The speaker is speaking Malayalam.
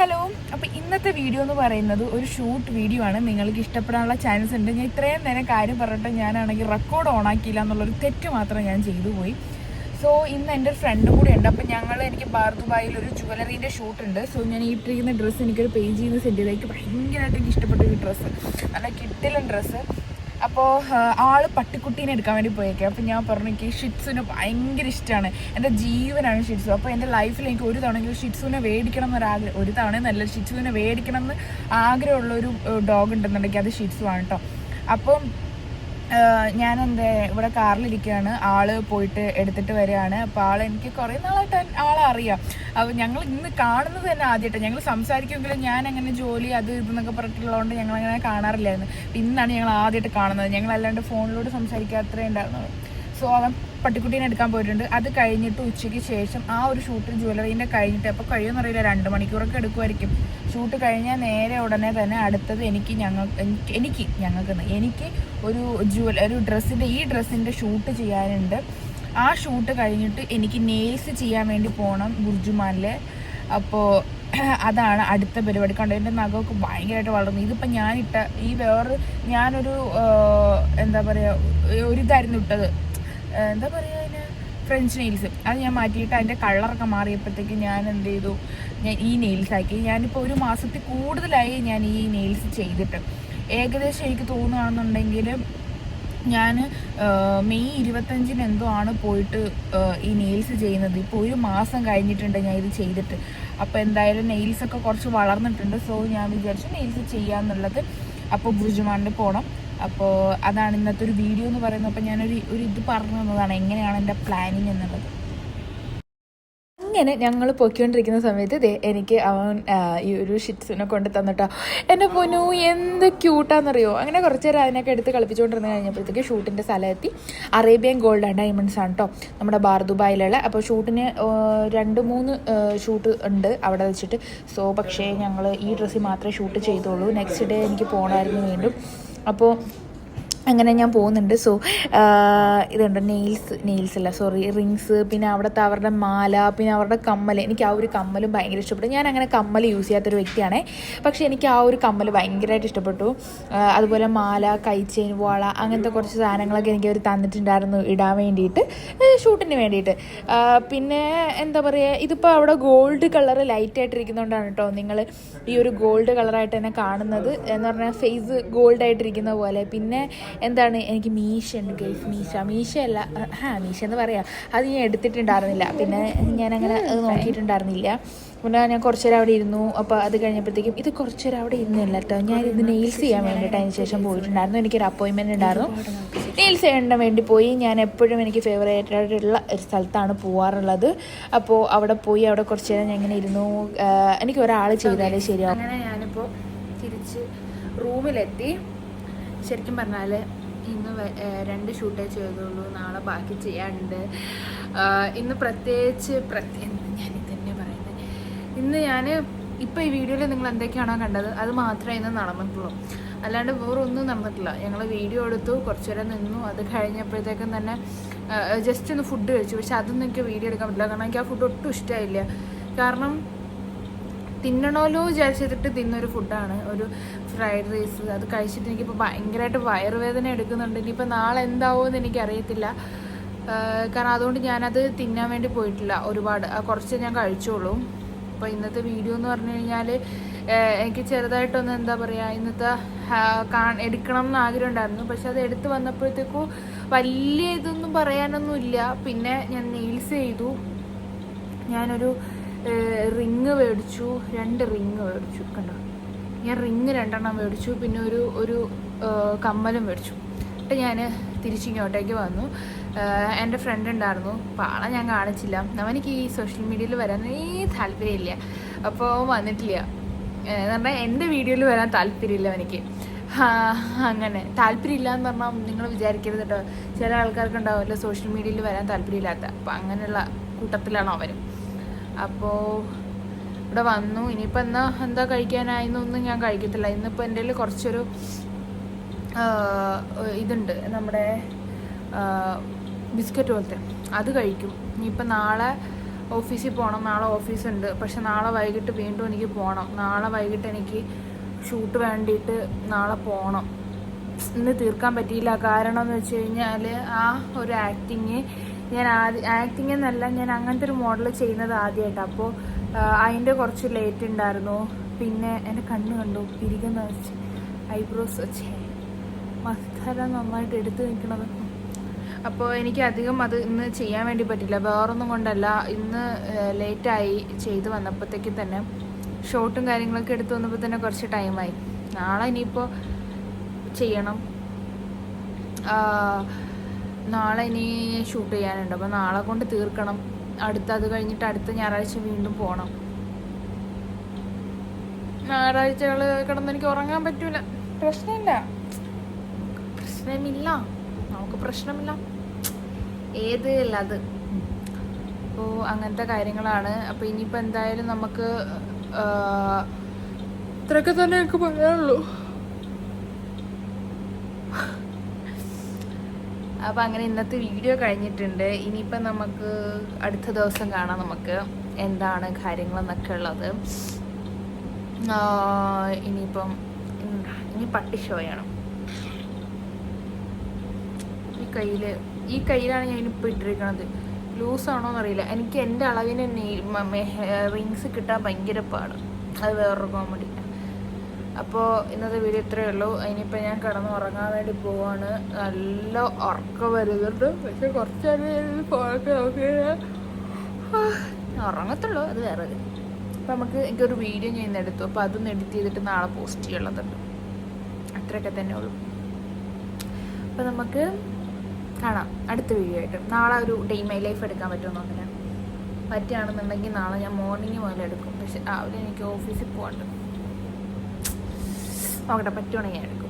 ഹലോ അപ്പോൾ ഇന്നത്തെ വീഡിയോ എന്ന് പറയുന്നത് ഒരു ഷൂട്ട് വീഡിയോ ആണ്. നിങ്ങൾക്ക് ഇഷ്ടപ്പെടാനുള്ള ചാൻസ് ഉണ്ട്. ഞാൻ ഇത്രയും നേരം കാര്യം പറഞ്ഞിട്ട് ഞാനാണെങ്കിൽ റെക്കോർഡ് ഓൺ ആക്കിയില്ല എന്നുള്ളൊരു തെറ്റ് മാത്രം ഞാൻ ചെയ്തു പോയി. സോ ഇന്ന് എന്റെ ഫ്രണ്ടും കൂടി ഉണ്ട്. അപ്പോൾ ഞങ്ങൾ എനിക്ക് ബാർദുബായിൽ ഒരു ജ്വല്ലറീന്റെ ഷൂട്ട് ഉണ്ട്. സോ ഞാൻ ഈ ഇട്ടിരിക്കുന്ന ഡ്രസ്സ് എനിക്കൊരു പേജ് സെൻഡ് ചെയ്തേക്ക്. ഭയങ്കരമായിട്ട് എനിക്ക് ഇഷ്ടപ്പെട്ട ഒരു ഡ്രസ്സ് നല്ല കിട്ടിലും ഡ്രസ്സ് അപ്പോൾ ആൾ പട്ടിക്കുട്ടീനെ എടുക്കാൻ വേണ്ടി പോയേക്കെ. അപ്പോൾ ഞാൻ പറഞ്ഞു എനിക്ക് ഷിറ്റ്സുന് ഭയങ്കര ഇഷ്ടമാണ് എന്റെ ജീവനാണ് ഷിറ്റ്സു. അപ്പോൾ എന്റെ ലൈഫിൽ എനിക്ക് ഒരു തവണയെങ്കിലും ഷിറ്റ്സുവിനെ മേടിക്കണം എന്നൊരാഗ്രഹം ഒരു തവണ നല്ല ഷിറ്റ്സുവിനെ മേടിക്കണം എന്ന് ആഗ്രഹമുള്ളൊരു ഡോഗ് ഉണ്ടെന്നുണ്ടെങ്കിൽ അത് ഷിറ്റ്സു ആണ് കേട്ടോ അപ്പം ഞാൻ എന്റെ ഇവിടെ കാറിലിരിക്കുകയാണ്. ആൾ പോയിട്ട് എടുത്തിട്ട് വരികയാണ്. അപ്പോൾ ആൾ എനിക്ക് കുറേ നാളായിട്ട് ആളെ അറിയാം. അപ്പോൾ ഞങ്ങൾ ഇന്ന് കാണുന്നത് തന്നെ ആദ്യമായിട്ട്. ഞങ്ങൾ സംസാരിക്കുമെങ്കിലും ഞാൻ അങ്ങനെ ജോലി അത് ഇതെന്നൊക്കെ പറഞ്ഞിട്ടുള്ളതുകൊണ്ട് ഞങ്ങൾ അങ്ങനെ കാണാറില്ലായിരുന്നു. ഇന്നാണ് ഞങ്ങൾ ആദ്യമായിട്ട് കാണുന്നത്. ഞങ്ങൾ അല്ലാണ്ട് ഫോണിലൂടെ സംസാരിക്കാത്രേ ഉണ്ടായിരുന്നുള്ളൂ. സോ അവൻ പട്ടിക്കുട്ടീനെ എടുക്കാൻ പോയിട്ടുണ്ട്. അത് കഴിഞ്ഞിട്ട് ഉച്ചയ്ക്ക് ശേഷം ആ ഒരു ഷൂട്ട് ജ്വല്ലറീന്റെ കഴിഞ്ഞിട്ട് അപ്പോൾ കഴിയുമെന്നറിയില്ല രണ്ട് മണിക്കൂറൊക്കെ എടുക്കുമായിരിക്കും. ഷൂട്ട് കഴിഞ്ഞാൽ നേരെ ഉടനെ തന്നെ അടുത്തത് എനിക്ക് ഞങ്ങൾ എനിക്ക് ഞങ്ങൾക്ക് എനിക്ക് ഒരു ജ്വൽ ഒരു ഡ്രസ്സിന്റെ ഈ ഡ്രസ്സിന്റെ ഷൂട്ട് ചെയ്യാനുണ്ട്. ആ ഷൂട്ട് കഴിഞ്ഞിട്ട് എനിക്ക് നെയിൽസ് ചെയ്യാൻ വേണ്ടി പോകണം ബുർജുമാനിൽ അപ്പോൾ അതാണ് അടുത്ത പരിപാടി. കണ്ടു എന്റെ നഖമൊക്കെ ഭയങ്കരമായിട്ട് വളർന്നു. ഇതിപ്പോൾ ഞാനിട്ട ഈ വേറൊരു ഞാനൊരു എന്താ പറയുക ഒരു ഇതായിരുന്നു ഇട്ടത്. എന്താ പറയുക അതിന്? ഫ്രഞ്ച് നെയിൽസ് അത് ഞാൻ മാറ്റിയിട്ട് അതിന്റെ കളറൊക്കെ മാറിയപ്പോഴത്തേക്ക് ഞാൻ എന്ത് ചെയ്തു? ഞാൻ ഈ നെയിൽസ് ആക്കി. ഞാനിപ്പോൾ ഒരു മാസത്തിൽ കൂടുതലായി ഞാൻ ഈ നെയിൽസ് ചെയ്തിട്ട്. ഏകദേശം എനിക്ക് തോന്നുകയാണെന്നുണ്ടെങ്കിൽ ഞാൻ മെയ് ഇരുപത്തഞ്ചിന് എന്തോ ആണ് പോയിട്ട് ഈ നെയിൽസ് ചെയ്യുന്നത്. ഇപ്പോൾ ഒരു മാസം കഴിഞ്ഞിട്ടുണ്ട് ഞാൻ ഇത് ചെയ്തിട്ട്. അപ്പോൾ എന്തായാലും നെയിൽസൊക്കെ കുറച്ച് വളർന്നിട്ടുണ്ട്. സോ ഞാൻ വിചാരിച്ചു നെയിൽസ് ചെയ്യാന്നുള്ളത്. അപ്പോൾ ബുർജുമാനിൽ പോകണം അപ്പോൾ അതാണ് ഇന്നത്തെ ഒരു വീഡിയോ എന്ന് പറയുന്നത്. അപ്പോൾ ഞാനൊരു ഒരു ഇത് പറഞ്ഞു തന്നതാണ്. എങ്ങനെയാണ് എന്റെ പ്ലാനിങ് എന്നുള്ളത്. അങ്ങനെ ഞങ്ങൾ പൊയ്ക്കൊണ്ടിരിക്കുന്ന സമയത്ത് ദേ എനിക്ക് അവൻ ഈ ഒരു ഷിറ്റ്സിനെ കൊണ്ട് തന്നിട്ടാ എന്റെ പൊന്നു എന്ത് ക്യൂട്ടാണെന്നറിയോ അങ്ങനെ കുറച്ച് നേരം അതിനൊക്കെ എടുത്ത് കളിപ്പിച്ചുകൊണ്ടിരുന്ന് കഴിഞ്ഞപ്പോഴത്തേക്ക് ഷൂട്ടിന്റെ സ്ഥലമെത്തി. അറേബ്യൻ ഗോൾഡ് ആൻഡ് ഡയമണ്ട്സ് ആണ് കേട്ടോ നമ്മുടെ ബാർ ദുബായിലുള്ള. അപ്പോൾ ഷൂട്ടിന് രണ്ട് മൂന്ന് ഷൂട്ട് ഉണ്ട് അവിടെ വെച്ചിട്ട്. സോ പക്ഷേ ഞങ്ങൾ ഈ ഡ്രസ്സിൽ മാത്രമേ ഷൂട്ട് ചെയ്തോളൂ നെക്സ്റ്റ് ഡേ എനിക്ക് പോകണമായിരുന്നു വീണ്ടും. അപ്പോൾ അങ്ങനെ ഞാൻ പോകുന്നുണ്ട്. സോ ഇതുണ്ട്? നെയിൽസ് നെയിൽസ് അല്ല സോറി റിങ്സ് പിന്നെ അവിടുത്തെ അവരുടെ മാല പിന്നെ അവരുടെ കമ്മൽ. എനിക്ക് ആ ഒരു കമ്മലും ഭയങ്കര ഇഷ്ടപ്പെട്ടു. ഞാൻ അങ്ങനെ കമ്മൽ യൂസ് ചെയ്യാത്തൊരു വ്യക്തിയാണേ. പക്ഷേ എനിക്ക് ആ ഒരു കമ്മൽ ഭയങ്കരമായിട്ട് ഇഷ്ടപ്പെട്ടു. അതുപോലെ മാല കൈ ചെയിൻ വാള അങ്ങനത്തെ കുറച്ച് സാധനങ്ങളൊക്കെ എനിക്ക് അവർ തന്നിട്ടുണ്ടായിരുന്നു ഇടാൻ വേണ്ടിയിട്ട് ഷൂട്ടിന് വേണ്ടിയിട്ട്. പിന്നെ എന്താ പറയുക ഇതിപ്പോൾ അവിടെ ഗോൾഡ് കളർ ലൈറ്റ് ആയിട്ടിരിക്കുന്നതുകൊണ്ടാണ് കേട്ടോ നിങ്ങൾ ഈ ഒരു ഗോൾഡ് കളറായിട്ട് തന്നെ കാണുന്നത്. എന്ന് പറഞ്ഞാൽ ഫേസ് ഗോൾഡ് ആയിട്ടിരിക്കുന്ന പോലെ. പിന്നെ എന്താണ് എനിക്ക് മീശ ഉണ്ട് ഗൈസ് മീശ. മീശയല്ല ഹാ മീശ എന്ന് പറയാം. അത് ഞാൻ എടുത്തിട്ടുണ്ടായിരുന്നില്ല. പിന്നെ ഞാനങ്ങനെ അത് നോക്കിയിട്ടുണ്ടായിരുന്നില്ല. പിന്നെ ഞാൻ കുറച്ചു നേരം അവിടെ ഇരുന്നു. അപ്പോൾ അത് കഴിഞ്ഞപ്പോഴത്തേക്കും ഇത് കുറച്ചു നേരം അവിടെ ഇരുന്നില്ല കേട്ടോ ഞാൻ ഇത് നെയിൽസ് ചെയ്യാൻ വേണ്ടിയിട്ട് അതിന് ശേഷം പോയിട്ടുണ്ടായിരുന്നു. എനിക്കൊരു അപ്പോയിൻമെന്റ് ഉണ്ടായിരുന്നു. നെയിൽസ് ചെയ്യാൻ വേണ്ടി പോയി. ഞാൻ എപ്പോഴും എനിക്ക് ഫേവറേറ്റ് ആയിട്ടുള്ള ഒരു സ്ഥലത്താണ് പോവാറുള്ളത്. അപ്പോൾ അവിടെ പോയി അവിടെ കുറച്ച് നേരം ഞാൻ ഇങ്ങനെ ഇരുന്നു. എനിക്ക് ഒരാൾ ചെയ്താലേ ശരിയാവും. അങ്ങനെ ഞാനിപ്പോൾ തിരിച്ച് റൂമിലെത്തി. ശരിക്കും പറഞ്ഞാൽ ഇന്ന് രണ്ട് ഷൂട്ടേ ചെയ്തുള്ളൂ. നാളെ ബാക്കി ചെയ്യാനുണ്ട്. ഇന്ന് പ്രത്യേകിച്ച് പ്രത്യേ ഞാൻ ഇതന്നെ പറയുന്നത് ഇന്ന് ഞാൻ ഇപ്പോൾ ഈ വീഡിയോയിൽ നിങ്ങൾ എന്തൊക്കെയാണോ കണ്ടത് അത് മാത്രമേ ഇന്ന് നടന്നിട്ടുള്ളൂ. അല്ലാണ്ട് വേറെ ഒന്നും നടന്നിട്ടില്ല. ഞങ്ങൾ വീഡിയോ എടുത്തു കുറച്ച് നേരം നിന്നു. അത് കഴിഞ്ഞപ്പോഴത്തേക്കും തന്നെ ജസ്റ്റ് ഒന്ന് ഫുഡ് കഴിച്ചു. പക്ഷെ അതൊന്നും എനിക്ക് വീഡിയോ എടുക്കാൻ പറ്റില്ല. കാരണം എനിക്ക് ആ ഫുഡ് ഒട്ടും ഇഷ്ടമായില്ല കാരണം തിന്നണമല്ലോ വിചാരിച്ചിട്ട് തിന്നൊരു ഫുഡാണ് ഒരു ഫ്രൈഡ് റൈസ് അത് കഴിച്ചിട്ട് എനിക്കിപ്പോൾ ഭയങ്കരമായിട്ട് വയറുവേദന എടുക്കുന്നുണ്ട്. ഇനിയിപ്പോൾ നാളെ എന്താവുമെന്ന് എനിക്കറിയത്തില്ല. കാരണം അതുകൊണ്ട് ഞാനത് തിന്നാൻ വേണ്ടി പോയിട്ടില്ല ഒരുപാട്. കുറച്ച് ഞാൻ കഴിച്ചോളൂ. അപ്പോൾ ഇന്നത്തെ വീഡിയോ എന്ന് പറഞ്ഞു കഴിഞ്ഞാൽ എനിക്ക് ചെറുതായിട്ടൊന്ന് എന്താ പറയുക ഇന്നത്തെ എടുക്കണം എന്ന് ആഗ്രഹം ഉണ്ടായിരുന്നു. പക്ഷെ അത് എടുത്ത് വന്നപ്പോഴത്തേക്കും വലിയ ഇതൊന്നും പറയാനൊന്നുമില്ല. പിന്നെ ഞാൻ നെയിൽസ് ചെയ്തു. ഞാനൊരു റിങ് മേടിച്ചു രണ്ട് റിങ് മേടിച്ചു കണ്ടോ? ഞാൻ റിങ് രണ്ടെണ്ണം മേടിച്ചു പിന്നെ ഒരു ഒരു കമ്മലും മേടിച്ചു. എന്നിട്ട് ഞാൻ തിരിച്ചിങ്ങോട്ടേക്ക് വന്നു. എന്റെ ഫ്രണ്ട് ഉണ്ടായിരുന്നു. പാള ഞാൻ കാണിച്ചില്ല. അവനിക്ക് ഈ സോഷ്യൽ മീഡിയയിൽ വരാൻ ഈ താല്പര്യമില്ല. അപ്പോൾ വന്നിട്ടില്ല. എന്ന് പറഞ്ഞാൽ എന്റെ വീഡിയോയിൽ വരാൻ താല്പര്യമില്ല അവനിക്ക്. അങ്ങനെ. താല്പര്യമില്ല എന്ന് പറഞ്ഞാൽ നിങ്ങൾ വിചാരിക്കരുത് കേട്ടോ. ചില ആൾക്കാർക്ക് ഉണ്ടാവുമല്ലോ സോഷ്യൽ മീഡിയയിൽ വരാൻ താല്പര്യമില്ലാത്ത. അപ്പം അങ്ങനെയുള്ള കൂട്ടത്തിലാണ് അവരും? അപ്പോൾ ഇവിടെ വന്നു. ഇനിയിപ്പോൾ എന്നാ എന്താ കഴിക്കാനായെന്നൊന്നും ഞാൻ കഴിക്കത്തില്ല. ഇന്നിപ്പോൾ എന്റെ കയ്യിൽ കുറച്ചൊരു ഇതുണ്ട് നമ്മുടെ ബിസ്ക്കറ്റ് പോലത്തെ. അത് കഴിക്കും. ഇനിയിപ്പോൾ നാളെ ഓഫീസിൽ പോകണം. നാളെ ഓഫീസുണ്ട്. പക്ഷെ നാളെ വൈകിട്ട് വീണ്ടും എനിക്ക് പോകണം. നാളെ വൈകിട്ട് എനിക്ക് ഷൂട്ട് വേണ്ടിയിട്ട് നാളെ പോകണം. ഇന്ന് തീർക്കാൻ പറ്റിയില്ല. കാരണം എന്ന് വെച്ച് കഴിഞ്ഞാൽ ആ ഒരു ആക്ടിങ് ഞാൻ ആദ്യം ആക്ടിങ് എന്നല്ല ഞാൻ അങ്ങനത്തെ ഒരു മോഡൽ ചെയ്യുന്നത് ആദ്യമായിട്ട് അപ്പോൾ അതിന്റെ കുറച്ച് ലേറ്റ് ഉണ്ടായിരുന്നു പിന്നെ എന്റെ കണ്ണ് കണ്ടു തിരികെന്ന് വെച്ച് ഐബ്രോസ് വെച്ച് മസ്കാര നന്നായിട്ട് എടുത്തു നിൽക്കണത് അപ്പോൾ എനിക്ക് അധികം അത് ഇന്ന് ചെയ്യാൻ വേണ്ടി പറ്റില്ല. വേറൊന്നും കൊണ്ടല്ല. ഇന്ന് ലേറ്റായി ചെയ്ത് വന്നപ്പോഴത്തേക്ക് തന്നെ ഷോട്ടും കാര്യങ്ങളൊക്കെ എടുത്ത് വന്നപ്പോൾ തന്നെ കുറച്ച് ടൈമായി നാളെ ഇനിയിപ്പോൾ ചെയ്യണം. നാളെ ഇനി ഷൂട്ട് ചെയ്യാനുണ്ട്. അപ്പോൾ നാളെ കൊണ്ട് തീർക്കണം. അടുത്ത അത് കഴിഞ്ഞിട്ട് അടുത്ത ഞായറാഴ്ച വീണ്ടും പോകണം ഞായറാഴ്ചകൾ കിടന്ന് എനിക്ക് ഉറങ്ങാൻ പറ്റൂല. പ്രശ്നമില്ല. പ്രശ്നമില്ല. നമുക്ക് പ്രശ്നമില്ല. ഏത് അല്ല അത്. അപ്പോൾ അങ്ങനത്തെ കാര്യങ്ങളാണ്. അപ്പോൾ ഇനിയിപ്പോൾ എന്തായാലും നമുക്ക് ഇത്രയൊക്കെ തന്നെ എനിക്ക് പറയാനുള്ളൂ. അപ്പോൾ അങ്ങനെ ഇന്നത്തെ വീഡിയോ കഴിഞ്ഞിട്ടുണ്ട്. ഇനിയിപ്പം നമുക്ക് അടുത്ത ദിവസം കാണാം നമുക്ക് എന്താണ് കാര്യങ്ങളെന്നൊക്കെ ഉള്ളത്. ഇനിയിപ്പം ഇനി പട്ടി ഷോ ചെയ്യണം. ഈ കയ്യിൽ ഈ കയ്യിലാണ് ഞാൻ ഇപ്പോൾ ഇട്ടിരിക്കണത്. ആണോ എന്നറിയില്ല എനിക്ക് എന്റെ അളവിന് റിങ്സ് കിട്ടാൻ ഭയങ്കര പാട്. അത് വേറൊരു കോമഡി അപ്പോൾ ഇന്നത്തെ വീഡിയോ ഇത്രയേ ഉള്ളൂ. ഇനിയിപ്പോൾ ഞാൻ കിടന്ന് ഉറങ്ങാൻ വേണ്ടി പോവാണ്. നല്ല ഉറക്കം വരുന്നുണ്ട്. പക്ഷെ കുറച്ച് നേരം ഫോണൊക്കെ നോക്കി ഉറങ്ങത്തുള്ളൂ. അത് വേറെ അപ്പം നമുക്ക് എനിക്കൊരു വീഡിയോ ഞാൻ ഇന്ന് എടുത്തു. അപ്പോൾ അതൊന്ന് എഡിറ്റ് ചെയ്തിട്ട് നാളെ പോസ്റ്റ് ചെയ്യുള്ളതുണ്ട് അത്രയൊക്കെ തന്നെ ഉള്ളൂ. അപ്പോൾ നമുക്ക് കാണാം. അടുത്ത വീഡിയോ ആയിട്ട്. നാളെ ഒരു ഡേ മൈ ലൈഫ് എടുക്കാൻ പറ്റുമെന്ന് നോക്കാം പറ്റുകയാണെന്നുണ്ടെങ്കിൽ നാളെ ഞാൻ മോർണിംഗ് മുതൽ എടുക്കും. പക്ഷെ രാവിലെ എനിക്ക് ഓഫീസിൽ പോകണ്ട നോക്കട്ടെ പറ്റുവാണെങ്കിൽ ഞാൻ എടുക്കും